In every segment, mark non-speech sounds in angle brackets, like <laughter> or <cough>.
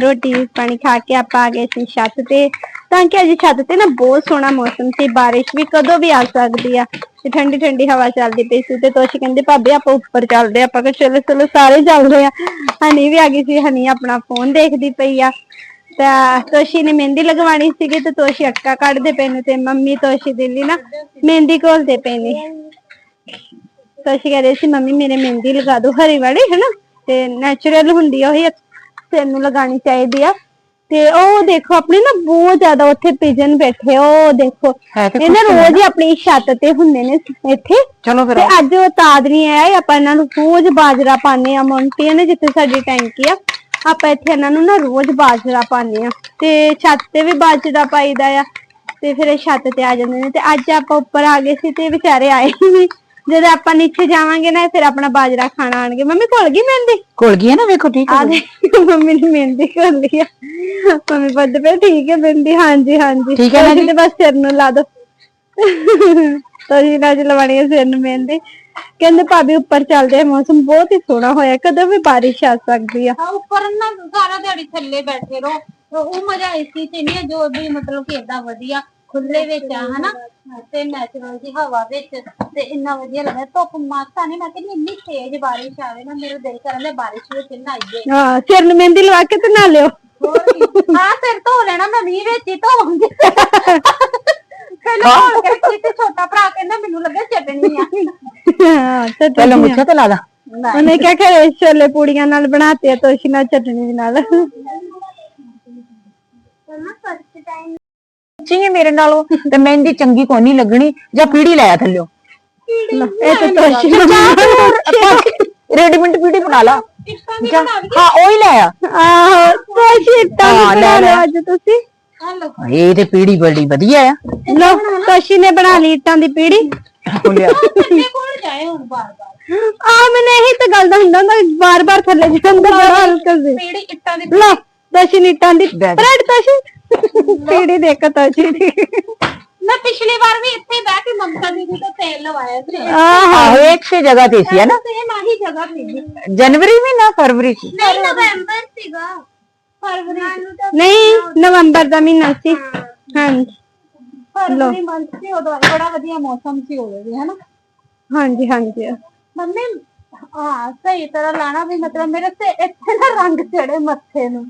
ਰੋਟੀ ਪਾਣੀ ਖਾ ਕੇ ਆਪਾਂ ਆ ਗਏ ਸੀ ਛੱਤ ਤੇ। ਤਾਂ ਕਿ ਅੱਜ ਛੱਤ ਤੇ ਨਾ ਬਹੁਤ ਸੋਹਣਾ ਮੌਸਮ ਸੀ, ਬਾਰਿਸ਼ ਵੀ ਕਦੋਂ ਵੀ ਆ ਸਕਦੀ ਆ। ਤੇ ਠੰਡੀ ਠੰਡੀ ਹਵਾ ਚੱਲਦੀ ਪਈ ਸੀ ਤੇ ਤੋਸ਼ੀ ਕਹਿੰਦੇ, ਭਾਬੀ, ਆਪਾਂ ਉੱਪਰ ਚੱਲਦੇ ਆਪਾਂ ਕਿਹਾ, ਚਲੋ ਚਲੋ, ਸਾਰੇ ਚੱਲਦੇ ਆ ਹਨੀ ਵੀ ਆ ਗਈ ਸੀ, ਹਨੀ ਆਪਣਾ ਫੋਨ ਦੇਖਦੀ ਪਈ ਆ। ਤਾਂ ਤੋਸ਼ੀ ਨੇ ਮਹਿੰਦੀ ਲਗਵਾਣੀ ਸੀਗੀ ਤੇ ਤੋਸ਼ੀ ਅੱਕਾ ਕੱਢਦੇ ਪਏ ਨੇ ਤੇ ਮੰਮੀ ਤੋਸ਼ੀ ਦੇ ਲਈ ਨਾ ਮਹਿੰਦੀ ਘੋਲਦੇ ਪਏ ਨੇ। ਤੋਸ਼ੀ ਕਹਿੰਦੇ ਸੀ, ਮੰਮੀ, ਮੇਰੇ ਮਹਿੰਦੀ ਲਗਾ ਦਿਓ ਹਰੀ ਵਾਲੀ, ਹੈਨਾ? ਤੇ ਨੈਚੁਰਲ ਹੁੰਦੀ ਆ, ਉਹੀ ਸਿਰ ਨੂੰ ਲਗਾਣੀ ਚਾਹੀਦੀ ਆ। ਤੇ ਉਹ ਦੇਖੋ ਆਪਣੇ ਨਾ ਬਹੁਤ ਜ਼ਿਆਦਾ ਉੱਥੇ ਪਿਜਨ ਬੈਠੇ ਉਹ ਦੇਖੋ। ਹੈ ਤੇ ਰੋਜ਼ ਹੀ ਆਪਣੀ ਛੱਤ ਤੇ ਹੁੰਦੇ ਨੇ ਇੱਥੇ। ਚਲੋ ਫਿਰ ਤੇ ਅੱਜ ਉਹ ਤਾਦ ਨਹੀਂ ਆਇਆ ਆਪਾਂ ਇਹਨਾਂ ਨੂੰ ਰੋਜ਼ ਬਾਜਰਾ ਪਾਣੇ ਆ। ਮੌਂਟੀਆਂ ਨੇ ਜਿੱਥੇ ਸਾਡੀ ਟੈਂਕੀ ਆ ਆਪਾਂ ਇੱਥੇ ਇਹਨਾਂ ਨੂੰ ਨਾ ਰੋਜ਼ ਬਾਜਰਾ ਪਾਣੇ ਆ। ਤੇ ਛੱਤ ਤੇ ਵੀ ਬਾਜਰਾ ਪਾਈਦਾ ਆ ਤੇ ਫਿਰ ਇਹ ਛੱਤ ਤੇ ਆ ਜਾਂਦੇ ਨੇ। ਤੇ ਅੱਜ ਆਪਾਂ ਉੱਪਰ ਆ ਗਏ ਸੀ ਤੇ ਵਿਚਾਰੇ ਆਏ ਨਹੀਂ ਜਦੋਂ ਆਪਾਂ ਨੀਚੇ ਜਾਵਾਂਗੇ ਨਾ ਫਿਰ ਆਪਣਾ ਬਾਜਰਾ ਖਾਣਾ ਆਣਗੇ ਮੰਮੀ ਘੁਲ ਗਈ ਮਹਿੰਦੀ? ਕੋਲ ਗਈ ਹੈ ਨਾ ਵੇਖੋ ਠੀਕ ਆ ਹੈ ਮੰਮੀ ਨੇ ਮਹਿੰਦੀ ਕਰ ਲਈ ਆ। ਮੰਮੀ ਪੁੱਛਦੇ ਪਏ ਠੀਕ ਹੈ ਮਹਿੰਦੀ ਹਾਂਜੀ ਹਾਂਜੀ। ਠੀਕ ਹੈ ਨਾ ਤੇ ਬਸ ਸਿਰ ਨੂੰ ਲਾ ਦੋ ਤੁਸੀਂ ਨਾ ਲਵਾਣੀ ਹੈ ਸਿਰ ਨੂੰ ਮਹਿੰਦੀ। ਕਹਿੰਦੇ ਭਾਬੀ ਉੱਪਰ ਚੱਲਦੇ ਆ ਮੌਸਮ ਬਹੁਤ ਹੀ ਸੋਹਣਾ ਹੋਇਆ। ਕਦੋਂ ਵੀ ਬਾਰਿਸ਼ ਆ ਸਕਦੀ ਆ। ਹਾਂ ਉੱਪਰ ਨਾ ਸਾਰਾ ਦਿਹਾੜੀ ਥੱਲੇ ਬੈਠੇ ਰਹੋ। ਤੇ ਉਹ ਮਜ਼ਾ ਏਸੀ ਚ ਨਹੀਂ ਹੈ ਜੋ ਵੀ ਮਤਲਬ ਕਿ ਏਦਾਂ ਵਧੀਆ। ਖੁੱਲੇ ਵਿੱਚ ਆ ਹਨਾ? ਤੇ ਨੈਚੁਰਲ ਦੀ ਹਵਾ ਵਿੱਚ ਤੇ ਇੰਨਾ ਵਧੀਆ ਲੱਗਦਾ ਧੁੱਪ ਮਾਸਾ ਨਹੀਂ ਮੈਂ ਕਹਿੰਦੀ ਇੰਨੀ ਤੇਜ਼ ਬਾਰਿਸ਼ ਆਵੇ ਨਾ ਮੇਰਾ ਦਿਲ ਕਰਨ ਦੇ ਬਾਰਿਸ਼ ਵਿੱਚ ਨਹਾਈਏ ਹਾਂ ਸਿਰ ਨੂੰ ਮਹਿੰਦੀ ਲਵਾ ਕੇ ਤੇ ਨਾ ਲਿਓ। ਹਾਂ ਸਿਰ ਧੋ ਲੈਣਾ ਮੈਂ ਮੀਂਹ ਵਿੱਚ ਹੀ ਧੋਵਾਂਗੀ। ਪਹਿਲਾਂ ਧੋ ਕੇ ਰੱਖੀ ਤੇ ਛੋਟਾ ਭਰਾ ਕਹਿੰਦਾ ਮੈਨੂੰ ਲੱਗਾ ਚਟਣੀ ਆ। ਹਾਂ ਤੇ ਪਹਿਲਾਂ ਮੁੱਛਾਂ ਤੇ ਲਾ ਲਾ। ਉਹਨੇ ਕਿਹਾ ਕਰੇ ਛੋਲੇ ਪੂੜੀਆਂ ਨਾਲ ਬਣਾਤੇ ਆ ਤੋਸ਼ੀ ਨਾਲ ਚਟਨੀ ਨਾਲ। ਚੀਏ ਮੇਰੇ ਨਾਲੋਂ? ਤੇ ਮਹਿੰਦੀ ਚੰਗੀ ਕੋਈ ਨਹੀਂ ਲੱਗਣੀ। ਜਾਂ ਪੀੜੀ ਲਾਇਆ ਥੱਲਿਓ। ਇਹ ਤਾਂ ਤੋਸ਼ੀ ਰੈਡੀਮੈਂਟ ਪੀੜੀ ਬਣਾ ਲਾ। ਹਾਂ ਉਹੀ ਲਾਇਆ ਆਹੋ ਤੋਸ਼ੀ ਤਾਂ ਹਾਂ, ਬਣਾ ਲੈ। ਲਿਆ ਅੱਜ ਤੁਸੀਂ। ਇਹ ਤੇ ਪੀੜੀ ਬੜੀ ਵਧੀਆ ਆ। ਲੋ ਤੋਸ਼ੀ ਨੇ ਬਣਾ ਲਈ ਇੱਟਾਂ ਦੀ ਪੀੜੀ। ਬੋਲਿਆ ਕੋਲ ਜਾਏ ਹੁਣ ਬਾਰ-ਬਾਰ। ਆ ਮੈਨੂੰ ਇਹੀ ਤਾਂ ਗੱਲ ਦਾ ਹੁੰਦਾ ਹੁੰਦਾ ਬਾਰ-ਬਾਰ ਥੱਲੇ ਜਾਂਦਾ ਬੜਾ ਹਲਕਾ ਸੀ ਪੀੜੀ ਇੱਟਾਂ ਦੀ ਲੋ ਤੋਸ਼ੀ ਨੇ ਇੱਟਾਂ ਦੀ। ਪਰੜ ਤੋਸ਼ੀ ਪੀੜੀ ਦੇਖ ਤੋਸ਼ੀ ਦੀ ਮੈਂ ਪਿਛਲੀ ਵਾਰ ਵੀ ਇੱਥੇ ਬਹਿ ਕੇ ਮਮਤਾ ਦੀਦੀ ਤੋਂ ਤੇਲ ਲਵਾਇਆ ਸੀ। ਆਹ ਇੱਕ ਸੇ ਜਗ੍ਹਾ ਤੇ ਸੀ ਹੈ ਨਾ? ਸੇਮ ਆਹੀ ਜਗ੍ਹਾ ਸੀ। ਜਨਵਰੀ ਮਹੀਨਾ ਫਰਵਰੀ ਸੀ? ਨਹੀਂ ਨਵੰਬਰ ਸੀਗਾ। ਫਰਵਰੀ ਨਹੀਂ ਨਵੰਬਰ ਦਾ ਮਹੀਨਾ ਸੀ। ਹਾਂਜੀ। ਫਰਵਰੀ ਮੰਥ ਸੀ ਉਦੋਂ ਬੜਾ ਵਧੀਆ ਮੌਸਮ ਸੀ ਉਦੋਂ ਵੀ ਹਨਾ ਹਾਂਜੀ ਹਾਂਜੀ। ਮੰਮੀ ਹਾਂ ਸਹੀ ਤਰ੍ਹਾਂ ਲਾਣਾ ਵੀ ਮਤਲਬ ਮੇਰੇ ਤੇ ਇੱਥੇ ਨਾ ਰੰਗ ਚੜੇ ਮੱਥੇ ਨੂੰ।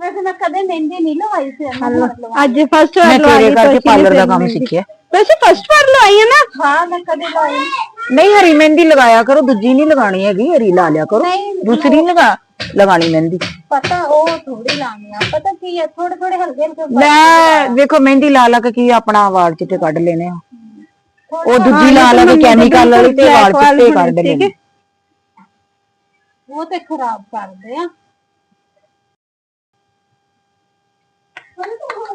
ਵੈਸੇ ਮੈਂ ਕਦੇ ਮਹਿੰਦੀ ਨਹੀਂ ਲਵਾਈ ਸੀ ਇਹਨਾਂ ਨੂੰ ਮਤਲਬ ਅੱਜ ਫਸਟ ਵਾਰ ਮੈਂ ਲਵਾਈ ਤੇਰੇ ਕਰਕੇ ਪਾਰਲਰ ਦਾ ਕੰਮ। ਸਿੱਖਿਆ। ਵੈਸੇ ਫਸਟ ਵਾਰ ਲਵਾਈ ਹੈ ਨਾ? ਹਾਂ ਮੈਂ ਕਦੇ ਲਾਈ ਨਹੀਂ। ਨਹੀਂ ਹਰੀ ਮਹਿੰਦੀ ਲਗਾਇਆ ਕਰੋ ਦੂਜੀ ਨਹੀਂ ਲਗਾਣੀ ਹੈਗੀ ਹਰੀ ਲਾ ਲਿਆ ਕਰੋ। ਨਹੀਂ ਦੂਸਰੀ ਲਗਾ ਲਗਾਣੀ ਮਹਿੰਦੀ। ਪਤਾ ਉਹ ਥੋੜੀ ਲਾਣੀ ਆ। ਪਤਾ ਕੀ ਹੈ ਥੋੜੇ ਥੋੜੇ ਹਲਕੇ ਹਲਕੇ ਮੈਂ ਵੇਖੋ ਮਹਿੰਦੀ ਲਾ ਲਾ ਕੇ ਕੀ ਆਪਣਾ ਵਾਲ ਚਿੱਟੇ ਕੱਢ ਲੈਣੇ ਆ। ਉਹ ਦੂਜੀ ਲਾ ਲਾ ਕੇ ਕੈਮੀਕਲ ਵਾਲੀ ਤੇ ਵਾਲ ਚਿੱਟੇ ਕੱਢ ਲੈਣੇ। ਉਹ ਤੇ ਖਰਾਬ ਕਰਦੇ ਆ।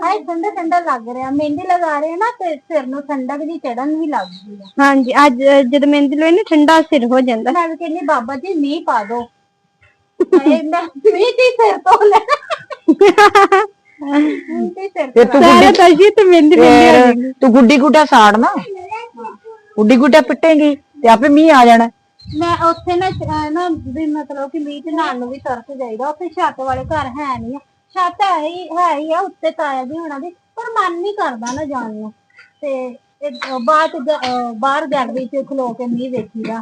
ਹਾਈ ਠੰਡਾ ਠੰਡਾ ਲੱਗ ਰਿਹਾ। ਮਹਿੰਦੀ ਲਗਾ ਰਹੇ ਆ ਨਾ ਤੇ ਸਿਰ ਨੂੰ ਠੰਡਕ ਦੀ ਚੜਨ ਵੀ ਲੱਗ ਗਈ ਆ। ਹਾਂਜੀ ਅੱਜ ਜਦ ਮਹਿੰਦੀ ਲੋਏ ਨਾ ਠੰਡਾ ਸਿਰ ਹੋ ਜਾਂਦਾ। ਮੈਂ ਵੀ ਕਹਿੰਦੀ ਬਾਬਾ ਜੀ ਮੀਂਹ ਪਾ ਦੋ। ਹਾਏ ਮੈਂ ਮੀਂਹ ਦੀ ਸਿਰ ਤੋਂ ਲੈ ਮੀਂਹ ਦੀ ਸਿਰ ਫਿਰ ਤੂੰ ਸਾਰੇ ਤੋਸ਼ੀ ਤੇ ਮਹਿੰਦੀ ਮਹਿੰਦੀ ਆ ਫਿਰ ਤੂੰ ਗੁੱਡੀ ਗੁੱਡਾ ਸਾੜ ਨਾ। ਗੁੱਡੀ ਗੁੱਡਾ ਪਿੱਟੇਂਗੀ ਤੇ ਆਪੇ ਮੀਂਹ ਆ ਜਾਣਾ। ਮੈਂ ਉੱਥੇ ਨਾ ਅਹ ਨਾ ਵੀ ਮਤਲਬ ਕਿ ਮੀਂਹ ਚ ਨਹਾਉਣ ਨੂੰ ਵੀ ਤਰਸ ਜਾਈਦਾ। ਉੱਥੇ ਛੱਤ ਵਾਲੇ ਘਰ ਹੈ ਨਹੀਂ ਆ। ਛੱਤ ਹੈ ਹੀ ਹੈ ਹੀ ਆ ਉੱਤੇ ਤਾਇਆ ਜੀ ਹੋਣਾ ਦੀ ਪਰ ਮਨ ਨਹੀਂ ਕਰਦਾ ਨਾ ਜਾਣ ਨੂੰ। ਤੇ ਇਹ ਬਾਅਦ ਅਹ ਬਾਹਰ ਗੈਲਰੀ ਚ ਖਲੋ ਕੇ ਮੀਂਹ ਵੇਖੀਦਾ।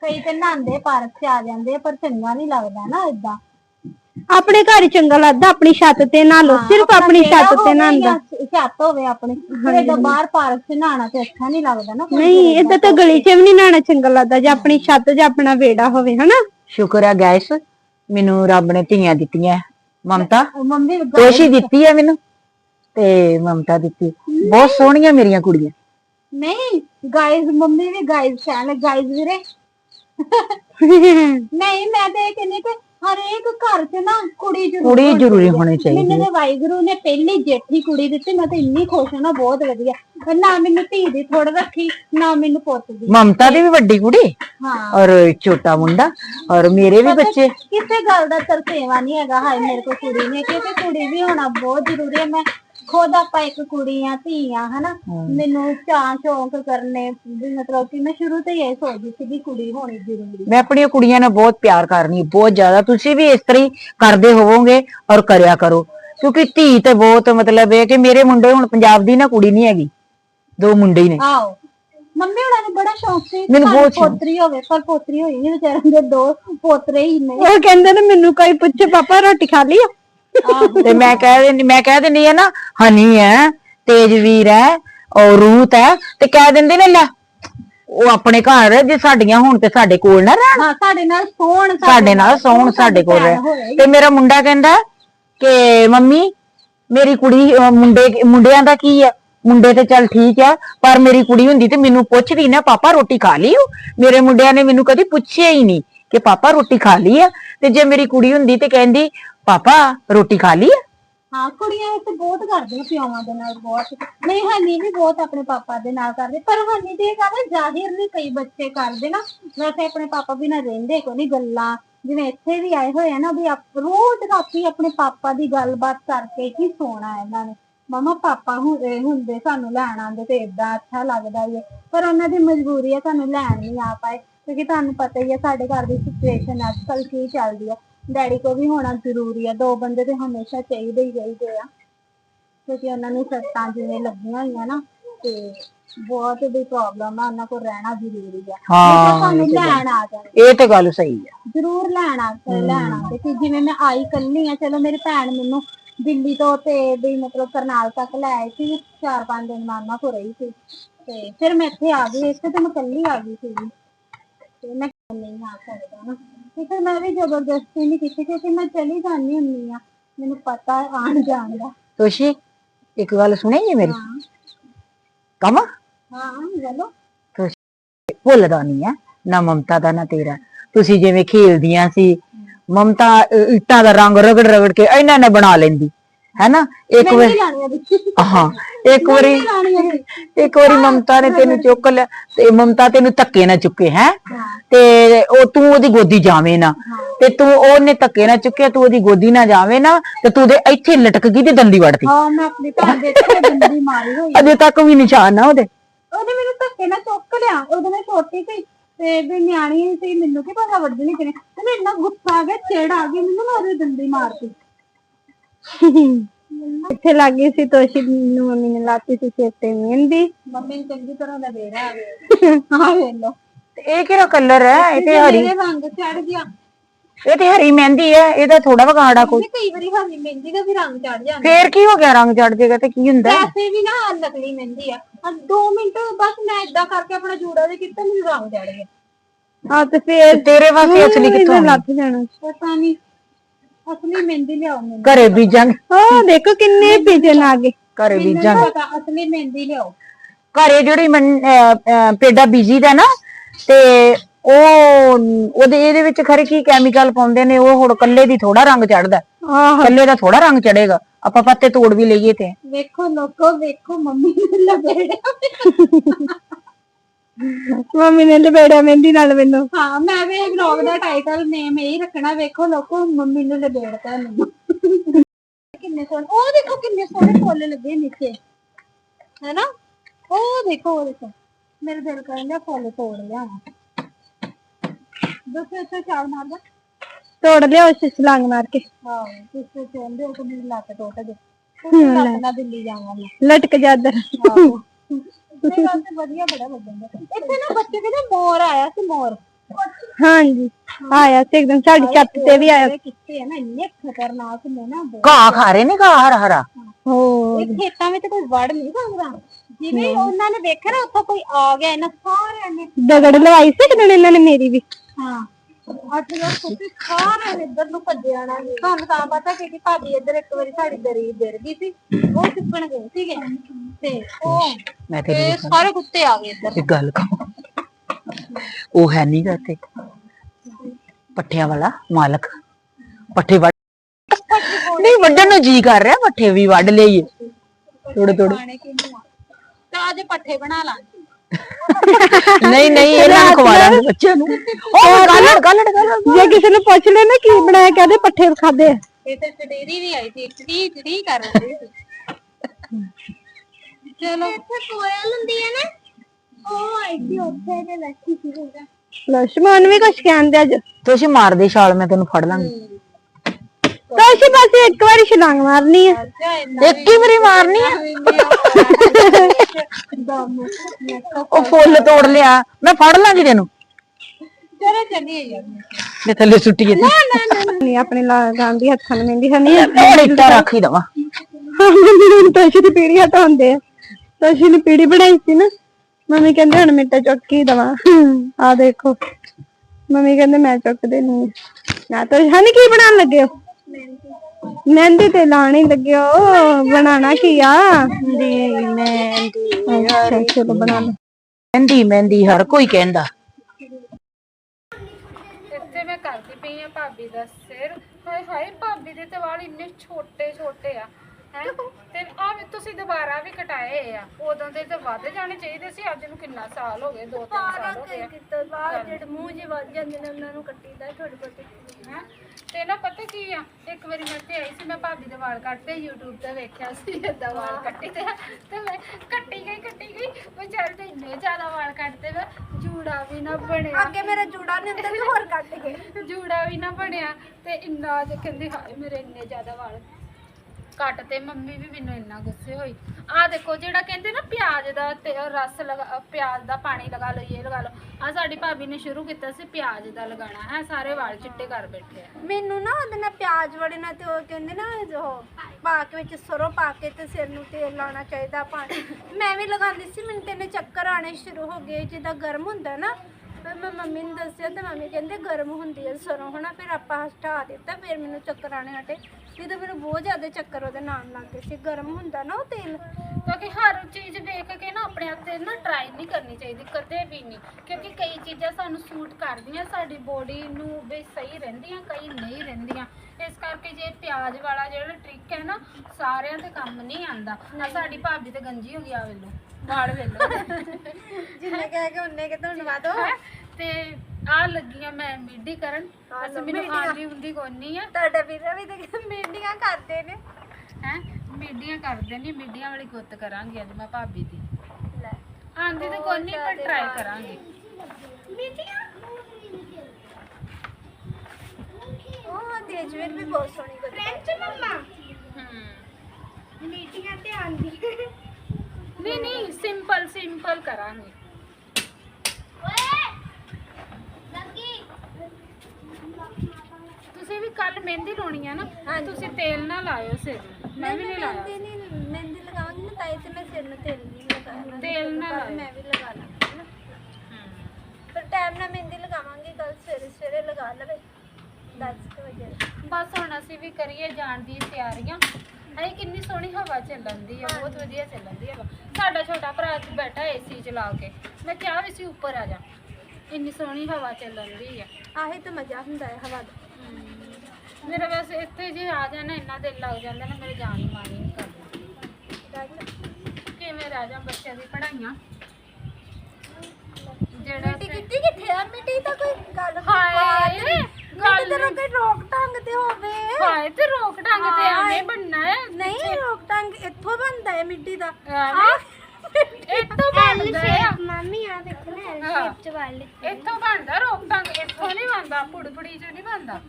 ਕਈ ਤੇ ਨਹਾਉਂਦੇ ਪਾਰਕ ਚ ਆ ਜਾਂਦੇ ਆ, ਪਰ ਚੰਗਾ ਨਹੀਂ ਲੱਗਦਾ ਨਾ ਇਦਾਂ ਆਪਣੇ ਘਰ ਹੀ ਚੰਗਾ ਲੱਗਦਾ ਆਪਣੀ ਛੱਤ ਤੇ ਨਾ ਲੋ ਸਿਰਫ ਆਪਣੀ ਛੱਤ ਤੇ ਨਹਾਉਂਦਾ। ਛੱਤ ਹੋਵੇ ਆਪਣੀ ਫਿਰ ਏਦਾਂ ਬਾਹਰ ਪਾਰਕ ਚ ਨਹਾਉਣਾ ਤੇ ਅੱਛਾ ਨਹੀਂ ਲੱਗਦਾ ਨਾ ਨਹੀਂ ਏਦਾਂ ਤਾਂ ਗਲੀ 'ਚ ਵੀ ਨਹੀਂ ਨਹਾਣਾ ਚੰਗਾ ਲੱਗਦਾ ਜੇ ਆਪਣੀ ਛੱਤ 'ਚ ਆਪਣਾ ਵਿਹੜਾ ਹੋਵੇ ਹਨਾ? ਸ਼ੁਕਰ ਹੈ ਗੈਸ ਮੈਨੂੰ ਰੱਬ ਨੇ ਧੀਆਂ ਦਿੱਤੀਆਂ। ਮਮਤਾ? ਉਹ ਮੰਮੀ ਗ- ਤੋਸ਼ੀ ਦਿੱਤੀ ਹੈ ਮੈਨੂੰ? ਤੇ ਮਮਤਾ ਦਿੱਤੀ। ਬਹੁਤ ਸੋਹਣੀਆਂ ਮੇਰੀਆਂ ਕੁੜੀਆਂ। ਨਹੀਂ ਗਾਇਜ਼ ਮੰਮੀ ਵੀ ਗਾਇਜ਼ ਕਹਿਣ ਗਾਇਜ਼ ਵੀਰੇ। <laughs> ਨਹੀਂ ਮੈਂ ਤੇ ਇਹ ਕਹਿੰਦੀ ਕਿ ਹਰੇਕ ਘਰ 'ਚ ਨਾ ਕੁੜੀ ਜ਼ਰੂਰ ਕੁੜੀ ਜ਼ਰੂਰੀ ਹੋਣੀ। ਚਾਹੀਦੀ ਮੈਨੂੰ ਤੇ ਵਾਹਿਗੁਰੂ ਨੇ ਪਹਿਲੀ ਜੇਠੀ ਕੁੜੀ ਦਿੱਤੀ ਮੈਂ ਤੇ ਇੰਨੀ ਖੁਸ਼ ਹਾਂ ਨਾ ਬਹੁਤ ਵਧੀਆ। ਨਾ ਮੈਨੂੰ ਧੀ ਦੀ ਥੋੜ ਰੱਖੀ ਨਾ ਮੈਨੂੰ ਪੁੱਤ ਦੀ। ਮਮਤਾ ਦੀ ਵੀ ਵੱਡੀ ਕੁੜੀ? ਹਾਂ। ਔਰ ਛੋਟਾ ਮੁੰਡਾ? ਔਰ ਮੇਰੇ ਵੀ ਬੱਚੇ? ਕਿਸੇ ਗੱਲ ਦਾ ਤਰਸੇਵਾ ਨਹੀਂ ਹੈਗਾ ਹਾਏ ਮੇਰੇ ਕੋਲ ਕੁੜੀ ਨਹੀਂ ਕਿਉਂਕਿ ਕੁੜੀ ਵੀ ਹੋਣਾ ਬਹੁਤ ਜ਼ਰੂਰੀ ਹੈ। ਮੈਂ ਖੁਦ ਆਪਾਂ ਇੱਕ ਕੁੜੀ ਆ ਧੀ ਆ ਹਨਾ? ਮੈਨੂੰ ਚਾਹ ਸ਼ੌਂਕ ਕਰਨੇ ਵੀ ਮਤਲਬ ਕਿ ਮੈਂ ਸ਼ੁਰੂ ਤੋਂ ਹੀ ਇਹ ਸੋਚਦੀ ਸੀ ਵੀ ਕੁੜੀ ਹੋਣੀ ਜ਼ਰੂਰੀ ਮੈਂ ਆਪਣੀਆਂ ਕੁੜੀਆਂ ਨਾਲ ਬਹੁਤ ਪਿਆਰ ਕਰਨੀ ਬਹੁਤ ਜ਼ਿਆਦਾ। ਤੁਸੀਂ ਵੀ ਇਸ ਤਰ੍ਹਾਂ ਹੀ ਕਰਦੇ ਹੋਵੋਗੇ ਔਰ ਕਰਿਆ ਕਰੋ। ਕਿਉਂਕਿ ਧੀ ਤੇ ਬਹੁਤ ਮਤਲਬ ਇਹ ਕਿ ਮੇਰੇ ਮੁੰਡੇ ਹੁਣ ਪੰਜਾਬ ਦੀ ਨਾ ਕੁੜੀ ਨਹੀਂ ਹੈਗੀ। ਦੋ ਮੁੰਡੇ ਹੀ ਨੇ। ਆਓ ਮੰਮੀ ਉਹਨਾਂ ਨੂੰ ਬੜਾ ਸ਼ੌਂਕ ਸੀ। ਮੈਨੂੰ ਬਹੁਤ। ਪੋਤਰੀ ਹੋਵੇ ਪਰ ਪੋਤਰੀ ਹੋਈ ਨਹੀਂ ਵਿਚਾਰਿਆਂ ਦੇ ਦੋ ਪੋਤਰੇ ਹੀ ਨੇ। ਉਹ ਕਹਿੰਦੇ ਨੇ ਮੈਨੂੰ ਕੋਈ ਪੁੱਛੇ ਪਾਪਾ ਰੋਟੀ ਖਾ ਲਈ ਆ? ਤੇ ਮੈਂ ਕਹਿ ਦਿੰਦੀ ਮੈਂ ਕਹਿ ਦਿੰਦੀ ਆ ਨਾ ਹਨੀ ਹੈ ਤੇਜਵੀਰ ਹੈ ਔਰ ਰੂਤ ਹੈ ਤੇ ਕਹਿ ਦਿੰਦੇ ਨੇ ਲੈ ਉਹ ਆਪਣੇ ਘਰ ਜੇ ਸਾਡੀਆਂ ਹੁਣ ਤੇ ਸਾਡੇ ਕੋਲ ਨਾ ਰਹਿਣ। ਹਾਂ ਸਾਡੇ ਨਾਲ ਸੋਣ ਸਾਡੇ ਨਾਲ ਸੌਣ ਸਾਡੇ ਕੋਲ ਭੈਣ ਰਹਿ। ਹੋਏ। ਤੇ ਮੇਰਾ ਮੁੰਡਾ ਕਹਿੰਦਾ ਕਿ ਮੰਮੀ ਮੇਰੀ ਕੁੜੀ ਅਹ ਮੁੰਡੇ ਮੁੰਡਿਆਂ ਦਾ ਕੀ ਹੈ ਮੁੰਡੇ ਤੇ ਚੱਲ ਠੀਕ ਹੈ ਪਰ ਮੇਰੀ ਕੁੜੀ ਹੁੰਦੀ ਤੇ ਮੈਨੂੰ ਪੁੱਛਦੀ ਨਾ ਪਾਪਾ ਰੋਟੀ ਖਾ ਲਈ? ਮੇਰੇ ਮੁੰਡਿਆਂ ਨੇ ਮੈਨੂੰ ਕਦੀ ਪੁੱਛਿਆ ਹੀ ਨਹੀਂ। ਕਿ ਪਾਪਾ ਰੋਟੀ ਖਾ ਲਈ ਆ? ਤੇ ਜੇ ਮੇਰੀ ਕੁੜੀ ਹੁੰਦੀ ਤੇ ਕਹਿੰਦੀ, ਪਾਪਾ, ਰੋਟੀ ਖਾ ਲਈ ਆ? ਹਾਂ, ਕੁੜੀਆਂ ਇਸ ਬਹੁਤ ਕਰਦੀਆਂ ਪਿਓਾਂ ਦੇ ਨਾਲ ਬਹੁਤ। ਨਹੀਂ, ਹਨੀ ਵੀ ਬਹੁਤ ਆਪਣੇ ਪਾਪਾ ਦੇ ਨਾਲ ਕਰਦੇ, ਪਰ ਹਨੀ ਦੀ ਇਹ ਗੱਲ ਜ਼ਾਹਿਰ ਨਹੀਂ ਕਈ ਬੱਚੇ ਕਰਦੇ ਨਾ। ਵੈਸੇ ਆਪਣੇ ਪਾਪਾ ਬਿਨਾਂ ਰਹਿੰਦੇ, ਕੋਈ ਨਹੀਂ ਗੱਲਾਂ। ਜਿਵੇਂ ਇੱਥੇ ਵੀ ਆਏ ਹੋਏ ਆ ਨਾ ਵੀ ਆਪ- ਰੋਜ਼ ਰਾਤੀ ਆਪਣੇ ਪਾਪਾ ਦੀ ਗੱਲਬਾਤ ਕਰਕੇ ਹੀ ਸੋਣਾ ਇਹਨਾਂ ਨੇ। ਮਮਾ, ਪਾਪਾ ਹੁੰਦੇ ਹੁੰਦੇ ਸਾਨੂੰ ਲੈਣ ਆਉਂਦੇ ਤੇ ਏਦਾਂ ਅੱਛਾ ਲੱਗਦਾ ਈ ਹੈ ਪਰ ਉਹਨਾਂ ਦੀ ਮਜਬੂਰੀ ਹੈ ਸਾਨੂੰ ਲੈਣ ਨਹੀਂ ਆ ਪਾਏ। ਕਿਉਂਕਿ ਤੁਹਾਨੂੰ ਪਤਾ ਹੀ ਹੈ ਸਾਡੇ ਘਰ ਦੀ ਸਿਚੁਏਸ਼ਨ ਅੱਜ ਕੱਲ੍ਹ ਕੀ ਚੱਲਦੀ ਹੈ ਡੈਡੀ ਕੋ ਵੀ ਹੋਣਾ ਜ਼ਰੂਰੀ ਹੈ ਦੋ ਬੰਦੇ ਤੇ ਹਮੇਸ਼ਾ ਚਾਹੀਦੇ ਹੀ ਚਾਹੀਦੇ ਆ। ਕਿਉਂਕਿ ਉਹਨਾਂ ਨੂੰ ਸੱਟਾਂ ਜਿਵੇਂ ਲੱਗੀਆਂ ਹੋਈਆਂ ਨਾ ਤੇ ਬਹੁਤ ਦੀ ਪ੍ਰੋਬਲਮ ਆ ਉਹਨਾਂ ਕੋਲ ਰਹਿਣਾ ਜ਼ਰੂਰੀ ਆ। ਹਾਂ, ਤਾਂ ਸਾਨੂੰ ਇਹ ਤੇ ਲੈਣ ਆ ਜਾਣ। ਇਹ ਤੇ ਗੱਲ ਸਹੀ ਹੈ ਜ਼ਰੂਰ ਲੈਣ ਆ ਲੈਣ ਆਉਂਦੇ ਕਿ ਜਿਵੇਂ ਮੈਂ ਆਈ ਕੱਲੀ ਆ ਚਲੋ ਮੇਰੀ ਭੈਣ ਮੈਨੂੰ ਦਿੱਲੀ ਤੋਂ ਤੇ ਵੀ ਮਤਲਬ ਕਰਨਾਲ ਤੱਕ ਲੈ ਆਈ ਸੀ ਚਾਰ ਪੰਜ ਦਿਨ ਮੈਂ ਉਹਨਾਂ ਕੋਲ ਰਹੀ ਸੀ। ਤੇ ਫਿਰ ਮੈਂ ਇੱਥੇ ਆ ਗਈ ਇੱਥੇ ਤੇ ਮੈਂ ਕੱਲੀ ਆ ਗਈ ਸੀ ਤੇ ਮੈਂ ਨਹੀਂ ਆ ਸਕਦਾ ਨਾ ਤੇ ਫਿਰ ਮੈਂ ਵੀ ਜ਼ਬਰਦਸਤੀ ਨਹੀਂ ਕੀਤੀ ਕਿਉਂਕਿ ਮੈਂ ਚਲੀ ਜਾਂਦੀ ਹੁੰਨੀ ਆ। ਮੈਨੂੰ ਪਤਾ ਹੈ ਆਣ ਜਾਣ ਦਾ। ਤੋਸ਼ੀ ਇੱਕ ਗੱਲ ਸੁਣੀ ਜੀ ਮੇਰੀ? ਹਾਂ। ਕਮਾ? ਹਾਂ ਚਲੋ ਭੁੱਲਦਾ ਨਹੀਂ ਹੈ ਨਾ ਮਮਤਾ ਦਾ ਨਾ ਤੇਰਾ। ਤੁਸੀਂ ਜਿਵੇਂ ਖੇਲਦੀਆਂ ਸੀ ਮਮਤਾ ਇੱਟਾਂ ਦਾ ਰੰਗ ਰਗੜ ਰਗੜ ਕੇ ਇਹਨਾਂ ਨੇ ਬਣਾ ਲੈਂਦੀ। ਹੈਨਾ? ਇੱਕ ਵਾਰ ਹਾਂ ਇੱਕ ਵਾਰੀ। ਇੱਕ ਵਾਰੀ ਮਮਤਾ ਨੇ ਤੈਨੂੰ ਚੁੱਕ ਲਿਆ ਤੇ ਮਮਤਾ ਤੈਨੂੰ ਧੱਕੇ ਨਾ ਚੁੱਕੇ ਹੈ? ਹਾਂ। ਤੇ ਉਹ ਤੂੰ ਉਹਦੀ ਗੋਦੀ ਜਾਵੇਂ ਨਾ। ਤੇ ਤੂੰ ਉਹਨੇ ਧੱਕੇ ਨਾ ਚੁੱਕਿਆ ਤੂੰ ਉਹਦੀ ਗੋਦੀ ਨਾ ਜਾਵੇਂ ਨਾ ਤੇ ਤੂੰ ਦੇ ਇੱਥੇ ਲਟਕ ਗਈ ਤੇ ਦੰਦੀ ਵੜਦੀ ਹਾਂ ਮੈਂ ਆਪਣੀ ਭੈਣ ਦੇ ਤੇ ਬੰਦੀ ਮਾਰੀ ਹੋਈ ਅਜੇ ਤੱਕ ਵੀ ਨਿਸ਼ਾਨ ਨਾ ਉਹਦੇ। ਉਹਨੇ ਮੈਨੂੰ ਧੱਕੇ ਨਾਲ ਚੁੱਕ ਲਿਆ। ਉਦੋਂ ਮੈਂ ਛੋਟੀ ਸੀ ਤੇ ਵੀ ਨਿਆਣੀ ਸੀ ਮੈਨੂੰ ਕੀ ਪਤਾ ਵੱਢਣੀ ਕਿਨੇ ਤੇ ਮੈਨੂੰ ਇੰਨਾ ਗੁੱਸਾ ਆ ਗਿਆ ਛੇੜ ਆ ਗਈ ਮੈਨੂੰ ਨਾ ਉਹਦੇ ਦੰਦੀ ਮਾਰਤੀ। ਇੱਥੇ ਲੱਗੀ ਸੀ ਤੋਸ਼ੀ ਨੂੰ ਮੰਮੀ ਨੇ ਲਾਤੀ ਸੀ ਸਿਰ ਤੇ ਮਹਿੰਦੀ। ਮੰਮੀ ਨੂੰ ਚੰਗੀ ਤਰ੍ਹਾਂ ਦਾ ਵੇੜਾ ਆ ਗਿਆ। ਹਾਂ ਵੇਖ ਲੋ ਤੇ ਇਹ ਕਿਹੜਾ ਕਲਰ ਹੈ? ਇਹ ਤੇ ਹਰੀ। ਮੇਰੇ ਰੰਗ ਚੜ ਗਿਆ। ਇਹ ਤੇ ਹਰੀ ਮਹਿੰਦੀ ਹੈ ਇਹਦਾ ਥੋੜਾ ਵਗਾੜਾ ਕੋਈ। ਕਈ ਵਾਰੀ ਹਰੀ ਮਹਿੰਦੀ ਦਾ ਵੀ ਰੰਗ ਚੜ ਜਾਂਦਾ। ਫੇਰ ਕੀ ਹੋ ਗਿਆ ਰੰਗ ਚੜ ਜਾਏਗਾ ਤੇ ਕੀ ਹੁੰਦਾ? ਹੈ? ਵੈਸੇ ਵੀ ਨਾ ਨਕਲੀ ਮਹਿੰਦੀ ਆ। ਆ 2 ਮਿੰਟ ਬਸ ਮੈਂ ਇਦਾਂ ਕਰਕੇ ਆਪਣਾ ਜੂੜਾ ਦੇ ਕੀਤਾ ਮੈਨੂੰ ਰੰਗ ਚੜ ਗਿਆ। ਆ ਤੇ ਫੇਰ ਤੇਰੇ ਵਾਸਤੇ ਅਸਲੀ ਕਿੱਥੋਂ? ਲੱਥ ਜਾਣਾ? ਪਤਾ ਨਹੀਂ ਅਸਲੀ ਮਹਿੰਦੀ ਲਿਆਓ ਮੈਨੂੰ। ਘਰੇ ਬੀਜਾਂਗੇ। ਉਹ ਦੇਖੋ ਕਿੰਨੇ ਪਿਜਨ ਆ ਗਏ ਘਰੇ ਮੈਨੂੰ ਬੀਜਾਂਗੇ। ਨੀ ਪਤਾ ਅਸਲੀ ਮਹਿੰਦੀ ਲਿਆਓ। ਘਰੇ ਜਿਹੜੀ ਮਨ- ਅਹ, ਅਹ, ਪੇਡਾ ਬੀਜੀ ਦਾ ਨਾ ਤੇ ਉਹ ਉਹਦੇ ਇਹਦੇ ਵਿੱਚ ਖਰੇ ਕੀ ਕੈਮੀਕਲ ਪਾਉਂਦੇ ਨੇ ਉਹ ਹੁਣ ਕੱਲੇ ਦੀ ਥੋੜਾ ਰੰਗ ਚੜਦਾ ਆਹ। ਕੱਲੇ ਦਾ ਥੋੜਾ ਰੰਗ ਚੜੇਗਾ ਆਪਾਂ ਪੱਤੇ ਤੋੜ ਵੀ ਲਈਏ ਤੇ। ਵੇਖੋ ਲੋਕੋ ਵੇਖੋ ਮੰਮੀ ਨੇ ਲਪੇੜਿਆ ਮੰਮੀ ਨੇ ਲਪੇੜਿਆ ਮਹਿੰਦੀ ਨਾਲ ਮੈਨੂੰ। ਹਾਂ ਮੈਂ ਵੀ ਇਹ ਵਲੌਗ ਦਾ ਟਾਈਟਲ ਨੇਮ ਇਹੀ ਰੱਖਣਾ ਵੇਖੋ ਲੋਕੋ ਮੰਮੀ ਨੂੰ ਲਪੇੜਤਾ ਮੈਨੂੰ। ਕਿੰਨੇ ਸੋਹਣੇ ਉਹ ਦੇਖੋ ਕਿੰਨੇ ਸੋਹਣੇ ਫੁੱਲ ਲੱਗੇ ਨੀਚੇ। ਹੈਨਾ? ਉਹ ਦੇਖੋ ਉਹ ਦੇਖੋ। ਮੇਰੇ ਦਿਲ ਕਹਿੰਦਾ ਫੁੱਲ ਤੋੜ ਲਿਆ। ਦੱਸੋ ਇੱਥੇ ਚਾਲ ਮਾਰਦਾ ਤੋੜ ਲਿਆ ਉਸ ਛਲਾਂਗ ਮਾਰ ਕੇ। ਹਾਂ ਤੁਸੀਂ ਕਹਿੰਦੇ ਹੋ ਕਿ ਮੇਰੀ ਲੱਤ ਟੁੱਟ ਗਈ। ਲੱਤ ਨਾਲ ਦਿੱਲੀ ਜਾਵਾਂਗੇ। ਲਟਕ ਜਾ ਇੱਧਰ। ਆਹੋ ਇਹ ਗੱਲ ਤੇ ਵਧੀਆ ਬੜਾ ਲੱਗਦਾ ਇੱਥੇ ਨਾ ਬੱਚੇ ਕਹਿੰਦੇ ਮੋਰ ਆਇਆ ਸੀ ਮੋਰ। ਹਾਂਜੀ ਆਇਆ ਸੀ ਇੱਕਦਮ ਸਾਡੀ ਛੱਤ ਤੇ ਵੀ ਆਇਆ ਕਿੱਥੇ ਹੈ ਨਾ ਇੰਨੇ ਖਤਰਨਾਕ ਨੇ ਨਾ ਬਹੁਤ। ਘਾਹ ਖਾ ਰਹੇ ਨੇ ਘਾਹ ਹਰਾ ਹਰਾ। ਹੋ। ਇਹ ਖੇਤਾਂ ਵਿੱਚ ਕੋਈ ਵੜ ਨਹੀਂ ਸਕਦਾ। ਜਿਵੇਂ ਉਹਨਾਂ ਨੇ ਵੇਖਿਆ ਨਾ ਉੱਥੋਂ ਕੋਈ ਆ ਗਿਆ ਇਹਨਾਂ ਸਾਰਿਆਂ ਨੇ। ਦਗੜ ਲਵਾਈ ਸੀ ਕਿਦਣ ਇਹਨਾਂ ਨੇ ਮੇਰੀ ਵੀ। ਹਾਂ। ਅੱਠ ਦਸ ਕੁੱਤੇ ਸਾਰਿਆਂ ਨੇ ਇੱਧਰ ਨੂੰ ਭੱਜੇ ਆਣਾ ਤੁਹਾਨੂੰ ਤਾਂ ਪਤਾ ਕਿ ਕਿ ਭਾਬੀ ਇੱਧਰ ਇੱਕ ਵਾਰੀ ਸਾਡੀ ਦਰੀ ਗਿਰ ਗਈ ਸੀ। ਉਹ ਚੁੱਕਣ ਗਏ ਸੀਗੇ। ਤੇ ਉਹ ਮੈਂ ਤੇ ਸਾਰੇ ਕੁੱਤੇ ਆ ਗਏ ਇੱਧਰ। ਇੱਕ ਗੱਲ ਕਹਾਂ। ਉਹ ਹੈ ਨਹੀਂ ਗਾ ਤੇ। ਪੱਠਿਆਂ ਵਾਲਾ ਮਾਲਕ। ਪੱਠੇ ਵੱਢ ਨਹੀਂ ਵੱਢਣ ਨੂੰ ਜੀ ਕਰ ਰਿਹਾ। ਪੱਠੇ ਵੀ ਵੱਢ ਲਈਏ। ਥੋੜੇ ਥੋੜੇ ਖਾਣੇ ਕਿਹਨੂੰ ਆ? ਤੇ ਅੱਜ ਪੱਠੇ ਬਣਾ ਲਾਂਗੇ। ਨਹੀਂ ਨਹੀਂ ਇਹਨਾਂ ਨੂੰ ਖਵਾ ਦਾਂਗੇ ਬੱਚਿਆਂ ਨੂੰ। ਉਹ ਗਾਲੜ ਗਾਲੜ ਗਾਲੜ ਜੇ ਕਿਸੇ ਨੂੰ ਪੁੱਛ ਲੈ ਨਾ ਕੀ ਬਣਾਇਆ ਕਹਦੇ ਪੱਠੇ ਖਾਦੇ ਇਹ ਤੇ ਚਟੇਰੀ ਵੀ ਆਈ ਸੀ ਚੜੀ ਚੜੀ ਕਰ ਰਹੀ ਸੀ। ਚਲੋ। ਇੱਥੇ ਕੋਇਲ ਹੁੰਦੀ ਹੈ ਨਾ। ਉਹ ਆਈ ਸੀ ਉੱਥੇ ਤੇ ਬੈਠੀ ਸੀ। ਉਹਦਾ ਲక్ష్ਮਣ ਵੀ ਕੁਛ ਕਹਿੰਦੇ ਅੱਜ। ਤੁਸੀਂ ਮਾਰ ਦੇ ਛਾਲ ਮੈਂ ਤੈਨੂੰ ਫੜ ਲਾਂਗੀ। ਤੋਸ਼ੀ ਬਸ ਇੱਕ ਵਾਰੀ ਛਲਾਂਗ ਮਾਰਨੀ ਆ। ਇੱਕ ਹੀ ਵਾਰੀ ਮਾਰਨੀ ਆ। ਉਹ ਫੁੱਲ ਤੋੜ ਲਿਆ। ਮੈਂ ਫੜ ਲਾਂਗੀ ਤੈਨੂੰ। ਚਲੋ ਚੱਲੀਏ ਯਾਰ ਜੇ ਥੱਲੇ ਸੁੱਟੀਏ ਤੇ ਨਹੀਂ ਆਪਣੇ ਲਗਾਉਂਦੀ ਹੱਥਾਂ ਨੂੰ ਮਹਿੰਦੀ ਹਨੀ ਹੋਰ ਇੱਟਾਂ ਰੱਖ ਹੀ ਦਵਾ ਮੰਮੀ ਨੂੰ ਤੋਸ਼ੀ ਦੀ ਪੀੜੀ ਹਟਾਉਂਦੇ ਆ। ਤੋਸ਼ੀ ਨੇ ਪੀੜੀ ਬਣਾਈ ਸੀ ਨਾ। ਮੰਮੀ ਕਹਿੰਦੇ ਹੁਣ ਮਿੱਟਾ ਚੁੱਕ ਕੇ ਹੀ ਦਵਾ। ਆ ਦੇਖੋ। ਮੰਮੀ ਕਹਿੰਦੇ ਮੈਂ ਚੁੱਕ ਦੇਣੀ ਨਾ ਤਾਂ ਹਨੀ ਕੀ ਬਣਾਉਣ ਲੱਗੇ ਹੋ? ਮਹਿੰਦੀ ਤੇ ਲਾਣੀ ਲੱਗੇ ਹੋ ਬਣਾਣਾ ਕੀ ਆ? ਮਹਿੰਦੀ ਮਹਿੰਦੀ ਅੱਛਾ ਚਲੋ ਬਣਾ ਲਓ। ਮਹਿੰਦੀ ਮਹਿੰਦੀ ਹਰ ਕੋਈ ਕਹਿੰਦਾ। ਇੱਥੇ ਮੈਂ ਕਰਦੀ ਪਈ ਆ ਭਾਬੀ ਦਾ ਸਿਰ। ਹਾਏ ਹਾਏ ਭਾਬੀ ਦੇ ਤੇ ਵਾਲ ਇੰਨੇ ਛੋਟੇ ਛੋਟੇ ਆ। ਹੈ। ਤੇ ਆ ਵੀ ਤੁਸੀਂ ਦੁਬਾਰਾ ਵੀ ਕਟਾਏ ਆ। ਉਦੋਂ ਦੇ ਤੇ ਵੱਧ ਜਾਣੇ ਚਾਹੀਦੇ ਸੀ ਅੱਜ ਨੂੰ ਕਿੰਨਾ ਸਾਲ ਹੋ ਗਏ ਦੋ ਤਿੰਨ ਸਾਲ ਹੋ ਗਏ ਆ। ਕਿਤੇ ਬਾਹਰ ਜਿਹੜੇ ਮੂੰਹ ਜੇ ਵੱਜ ਜਾਂਦੇ ਨੇ ਉਹਨਾਂ ਨੂੰ ਕੱਟੀਦਾ ਥੋੜੀ ਬਹੁਤੀ ਹੈਂ। ਤੇ ਨਾ ਪਤਾ ਕੀ ਆ ਇੱਕ ਵਾਰੀ ਮੈਂ ਤੇ ਆਈ ਸੀ ਮੈਂ ਭਾਬੀ ਦੇ ਵਾਲ ਕੱਟਦੇ YouTube ਤੇ ਵੇਖਿਆ ਸੀ ਏਦਾਂ ਵਾਲ ਕੱਟੀ ਤੇ ਤੇ ਮੈਂ ਕੱਟੀ ਗਈ ਕੱਟੀ ਗਈ। ਵਿਚਾਰੇ ਤੇ ਇੰਨੇ ਜ਼ਿਆਦਾ ਵਾਲ ਕੱਟਦੇ ਵੇ ਜੂੜਾ ਵੀ ਨਾ ਬਣਿਆ। ਅੱਗੇ ਮੇਰਾ ਜੂੜਾ ਹੁੰਦਾ ਤੇ ਹੋਰ ਕੱਟ ਗਏ ਜੂੜਾ ਵੀ ਨਾ ਬਣਿਆ ਤੇ ਇੰਨਾ ਜੇ ਕਹਿੰਦੇ ਹਾਏ ਮੇਰੇ ਇੰਨੇ ਜ਼ਿਆਦਾ ਵਾਲ ਕੱਟ ਤੇ ਮੰਮੀ ਵੀ ਮੈਨੂੰ ਇੰਨਾ ਗੁੱਸੇ ਹੋਈ। ਆ ਦੇਖੋ ਜਿਹੜਾ ਕਹਿੰਦੇ ਨਾ ਪਿਆਜ਼ ਦਾ ਤੇ ਰਸ ਲਗਾ, ਪਿਆਜ਼ ਦਾ ਪਾਣੀ ਲਗਾ ਲਓ, ਇਹ ਲਗਾ ਲਓ। ਆ ਸਾਡੀ ਭਾਬੀ ਨੇ ਸ਼ੁਰੂ ਕੀਤਾ ਸੀ ਪਿਆਜ਼ ਦਾ ਲਗਾਣਾ ਹੈ, ਸਾਰੇ ਵਾਲ ਚਿੱਟੇ ਕਰ ਬੈਠੇ ਆ। ਮੈਨੂੰ ਨਾ ਉਹਦੇ ਨਾਲ ਪਿਆਜ਼ ਵੜੇ ਨਾਲ ਤੇ ਉਹ ਕਹਿੰਦੇ ਨਾ ਉਹ ਪਾ ਕੇ ਵਿੱਚ ਸਰੋਂ ਪਾ ਕੇ ਤੇ ਸਿਰ ਨੂੰ ਤੇਲ ਲਾਉਣਾ ਚਾਹੀਦਾ ਪਾਣੀ। ਮੈਂ ਵੀ ਲਗਾਉਂਦੀ ਸੀ, ਮੈਨੂੰ ਤੇ ਚੱਕਰ ਆਣੇ ਸ਼ੁਰੂ ਹੋ ਗਏ, ਜਿੱਦਾਂ ਗਰਮ ਹੁੰਦਾ ਨਾ, ਫਿਰ ਮੈਂ ਮੰਮੀ ਨੂੰ ਦੱਸਿਆ ਤੇ ਮੰਮੀ ਕਹਿੰਦੇ ਗਰਮ ਹੁੰਦੀ ਹੈ ਸਰੋਂ, ਹਨਾ, ਫਿਰ ਆਪਾਂ ਹਟਾ ਦਿੱਤਾ, ਫਿਰ ਮੈਨੂੰ ਚੱਕਰ ਆਣੇ ਹਟੇ। ਨਹੀਂ ਤਾਂ ਮੈਨੂੰ ਬਹੁਤ ਜ਼ਿਆਦਾ ਚੱਕਰ ਉਹਦੇ ਨਾਲ ਲੱਗ ਗਏ ਸੀ। ਗਰਮ ਹੁੰਦਾ ਨਾ ਉਹ ਤੇਲ। ਕਿਉਂਕਿ ਹਰ ਚੀਜ਼ ਵੇਖ ਕੇ ਨਾ ਆਪਣੇ ਆਪ ਤੇ ਨਾ ਟਰਾਈ ਨਹੀਂ ਕਰਨੀ ਚਾਹੀਦੀ ਕਦੇ ਵੀ ਨਹੀਂ। ਕਿਉਂਕਿ ਕਈ ਚੀਜ਼ਾਂ ਸਾਨੂੰ ਸੂਟ ਕਰਦੀਆਂ ਸਾਡੀ ਬੋਡੀ ਨੂੰ ਵੀ ਸਹੀ ਰਹਿੰਦੀਆਂ ਕਈ ਨਹੀਂ ਰਹਿੰਦੀਆਂ। ਇਸ ਕਰਕੇ ਜੇ ਪਿਆਜ਼ ਵਾਲਾ ਜਿਹੜਾ ਟ੍ਰਿਕ ਹੈ ਨਾ ਸਾਰਿਆਂ ਤੇ ਕੰਮ ਨਹੀਂ ਆਂਦਾ ਆ ਸਾਡੀ ਭਾਬੀ ਤੇ ਗੰਜੀ ਹੋ ਗਿਆ ਵੇਲੋ ਵਾਲ ਵੇਲੋ <laughs> ਜਿੰਨੇ ਕਹਿ ਕੇ ਉਹਨੇ ਕਿ ਧੰਨਵਾਦ ਹੈਂ? ਤੇ ਆ ਲੱਗੀਆਂ ਮੈਂ ਮਿੱਡੀ ਕਰਨ। ਬਸ ਮੈਨੂੰ ਆਂਦੀ ਹੁੰਦੀ ਕੋਈ ਨਹੀਂ ਆ। ਤੁਹਾਡਾ ਵੀਰਾ ਵੀ ਤੇ ਮੀਟਿੰਗਾਂ ਕਰਦੇ ਨੇ। ਹੈ? ਮਿੱਡੀਆਂ ਕਰਦੇ ਨਹੀਂ ਮਿੱਡੀਆਂ ਵਾਲੀ ਗੁੱਤ ਕਰਾਂਗੀ ਅੱਜ ਮੈਂ ਭਾਬੀ ਦੀ। ਲੈ। ਆਂਦੀ ਤੇ ਕੋਈ ਨਹੀਂ ਪਰ ਟਰਾਈ ਕਰਾਂਗੇ। ਉਹ ਤੇਜਵੀਰ ਵੀ ਬਹੁਤ ਸੋਹਣੀ ਕਰਦੀ ਫ੍ਰੈਂਚ ਮੰਮਾ? ਹੂੰ। ਮੀਟਿੰਗਾਂ ਤੇ ਆਂਦੀ। ਨਹੀਂ ਨਹੀਂ ਸਿੰਪਲ ਸਿੰਪਲ ਕਰਾਂਗੇ ਤੁਸੀਂ ਵੀ ਕੱਲ ਮਹਿੰਦੀ ਲਾਉਣੀ ਆ ਨਾ ਤੁਸੀਂ ਤੇਲ ਨਾ ਲਾਇਓ ਸਿਰ ਨੂੰ। ਮੈਂ ਵੀ ਨਹੀਂ ਲਾਇਆ ਮਹਿੰਦੀ ਨਹੀਂ ਮਹਿੰਦੀ ਲਗਾਉਂਗੀ ਨਾ ਤੇ ਮੈਂ ਸਿਰ ਨੂੰ ਤੇਲ ਨਹੀਂ ਲਗਾਉਣਾ ਤੇਲ ਨਾ ਪਰ ਲਾਇਓ। ਮੈਂ ਵੀ ਲਗਾ ਲਾਂਗੀ ਨਾ। ਪਰ ਟਾਈਮ ਨਾਲ ਮਹਿੰਦੀ ਲਗਾਵਾਂਗੀ ਕੱਲ ਸਵੇਰੇ ਸਵੇਰੇ ਲਗਾ ਲਵੇ। 10 ਵਜੇ। ਬਸ ਹੁਣ ਅਸੀਂ ਵੀ ਕਰੀਏ ਜਾਣ ਦੀ ਤਿਆਰੀਆਂ। ਅਰੇ ਕਿੰਨੀ ਸੋਹਣੀ ਹਵਾ ਚੱਲਣ ਦੀ ਆ ਬਹੁਤ ਵਧੀਆ ਚੱਲਣ ਦੀ ਹਵਾ। ਸਾਡਾ ਛੋਟਾ ਭਰਾ ਤੇ ਬੈਠਾ ਏਸੀ ਚਲਾ ਕੇ। ਮੈਂ ਕਿਹਾ ਵੀ ਸੀ ਉੱਪਰ ਆ ਜਾ। ਇੰਨੀ ਸੋਹਣੀ ਹਵਾ ਚੱਲਣ ਦੀ ਆ। ਆਹੀ ਤਾਂ ਮਜ਼ਾ ਹੁੰਦਾ ਹੈ ਹਵਾ ਦਾ। ਮੇਰਾ ਵੈਸੇ ਇੱਥੇ ਜੇ ਆ ਜਾਣਾ ਇੰਨਾ ਦਿਲ ਲੱਗ ਜਾਂਦਾ ਨਾ ਮੇਰੇ ਜਾਣ ਨੂੰ ਹੀ ਨਹੀਂ ਕਰਦਾ ਕਿਵੇਂ ਰਹਿ ਜਾ ਬੱਚਿਆਂ ਦੀ ਪੜ੍ਹਾਈਆਂ? ਜਿਹੜਾ ਮੀਟੀ ਕੀਤੀ ਕਿੱਥੇ ਆ? ਮੀਟੀ ਤਾਂ ਕੋਈ ਗੱਲ ਹਾਏ ਗੱਲ ਤੇਰਾ ਕੋਈ ਰੋਕ ਟੰਗ ਤੇ ਹੋਵੇ। ਹਾਏ ਤੇ ਰੋਕ ਢੰਗ ਤੇ ਹਾਏ। ਐਵੇਂ ਬੰਨਾ ਹੈ ਨਹੀਂ ਰੋਕ ਟੰਗ ਇੱਥੋਂ ਬਣਦਾ ਹੈ ਮਿੱਟੀ ਦਾ। ਐਵੇਂ? ਇੱਥੋਂ ਬਣਦਾ ਆ ਮੰਮੀ ਆ ਦੇਖ ਲੈ ਹਾਂ। ਚ ਵਾਲੀ ਇੱਥੋਂ ਬਣਦਾ ਰੋਕ ਢੰਗ ਇੱਥੋਂ ਨਹੀਂ ਬਣਦਾ ਪੁੜਪੜੀ ਚੋਂ ਨਹੀਂ ਬਣਦਾ।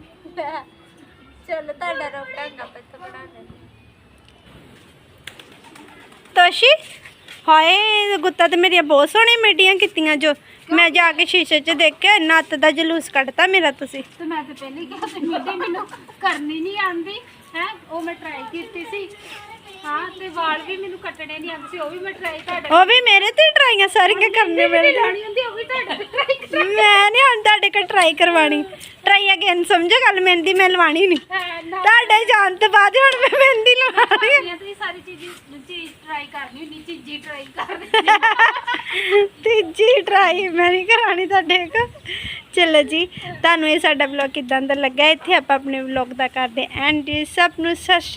ਚਲ ਤੁਹਾਡਾ ਰੋਕ ਬਣਾ ਤੋਸ਼ੀ ਹਾਏ ਗੁੱਤਾ ਤੇ ਮੇਰੀਆਂ ਬਹੁਤ ਸੋਹਣੀਆਂ ਮਿੱਟੀਆਂ ਕੀਤੀਆਂ ਜੋ। ਮੈਂ ਜਾ ਕੇ ਸ਼ੀਸ਼ੇ 'ਚ ਦੇਖਿਆ ਨੱਤ ਦਾ ਜਲੂਸ ਕੱਢਤਾ ਮੇਰਾ ਤੁਸੀਂ। ਤੇ ਮੈਂ ਤੇ ਪਹਿਲੀ ਕਿਹਾ ਮਿੱਡੀ ਮੈਨੂੰ ਕਰਨੀ ਨਹੀਂ ਆਂਦੀ ਹੈ ਉਹ ਮੈਂ ਟਰਾਈ ਕੀਤੀ ਸੀ। ਹਾਂ ਤੇ ਵਾਲ ਵੀ ਮੈਨੂੰ ਕੱਟਣੇ ਨਹੀਂ ਆਉਂਦੇ ਸੀ ਉਹ ਵੀ ਮੈਂ ਟਰਾਈ ਤੁਹਾਡੇ ਉਹ ਵੀ ਮੇਰੇ ਤੇ ਟਰਾਈਆਂ ਸਾਰੀਆਂ ਕਰਨੇ ਮੇਰੇ ਲਾਣੀ ਹੁੰਦੀ ਉਹ ਵੀ ਤੁਹਾਡੇ ਟਰਾਈ ਮੈਂ ਨਹੀਂ ਹੁਣ ਤੁਹਾਡੇ ਕੋਲ ਟਰਾਈ ਕਰਵਾਣੀ ਟਰਾਈ ਅਗੇਨ ਸਮਝੋ ਗੱਲ? ਮਹਿੰਦੀ ਮੈਂ ਲਵਾਣੀ ਨਹੀਂ ਤੁਹਾਡੇ ਜਾਣ ਤੋਂ ਬਾਅਦ ਹੁਣ ਮੈਂ ਮਹਿੰਦੀ ਲਵਾਣੀ ਹੈ। ਇਹ ਸਾਰੀ ਚੀਜ਼ ਚੀਜ਼ ਟਰਾਈ ਕਰਨੀ ਹੁੰਦੀ ਚੀਜ਼ੀ ਟਰਾਈ ਕਰਨੀ ਤੀਜੀ ਟਰਾਈ ਮੈਂ ਨਹੀਂ ਕਰਾਣੀ ਤੁਹਾਡੇ ਕੋ ਚਲੋ ਜੀ ਤੁਹਾਨੂੰ ਇਹ ਸਾਡਾ ਵਲੌਗ ਕਿਦਾਂ ਦਾ ਲੱਗਾ? ਇੱਥੇ ਆਪਾਂ ਆਪਣੇ ਵਲੌਗ ਦਾ ਕਰਦੇ ਐਂਡ ਸਭ ਨੂੰ ਸਤਿ